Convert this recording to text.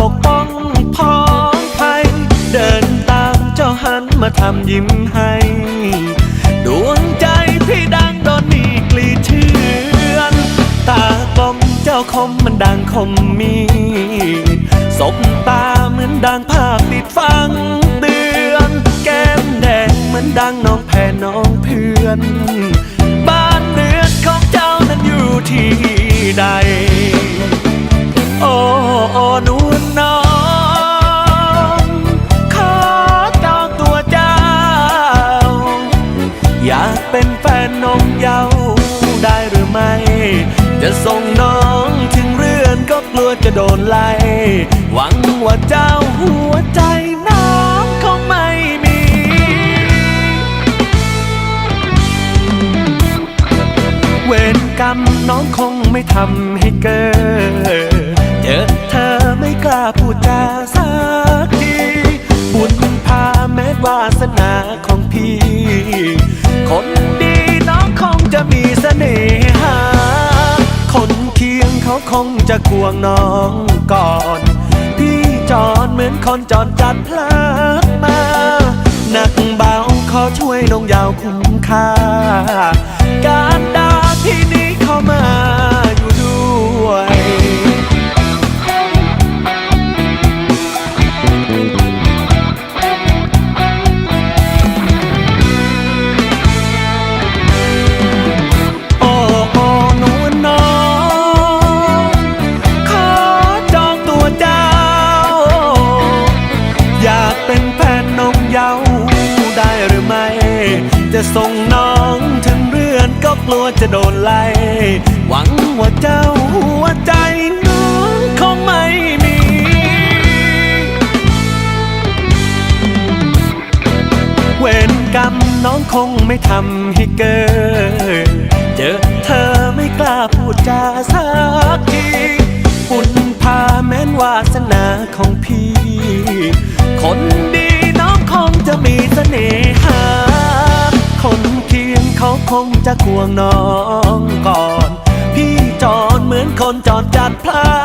ปกป้องพ้องภัยเดินตามเจ้าหันมาทำยิ้มให้ดวงใจพี่ดังโดนมีกลีเชือนตากลมเจ้าคมมันดังคมมีสบตาเหมือนดังภาพติดฟังเตือน แก้มแดงเหมือนดังน้องแพ้น้องเพื่อนากเป็นแฟนนมเยาได้หรือไม่ จะส่งน้องถึงเรือนก็กลัวจะโดนไล่ หวังว่าเจ้าหัวใจน้องคงไม่มี เวรกรรมน้องคงไม่ทำให้เกิดเจอเธอไม่กล้าพูดจาสักทีบุญพาแม้วาสนา คงจะควงน้องก่อน พี่จอนเหมือนคนจอนจัดพลาดมาหนักเบาขอช่วยน้องยาวคุ้มค่าการ จะส่งน้องถึงเรือนก็กลัวจะโดนไล่หวังว่าเจ้าหัวใจน้องคงไม่มี เวรกรรมน้องคงไม่ทำให้เกิด เจอเธอไม่กล้าพูดจา คงจะควงน้องก่อน พี่จอนเหมือนคนจอดจัดพลา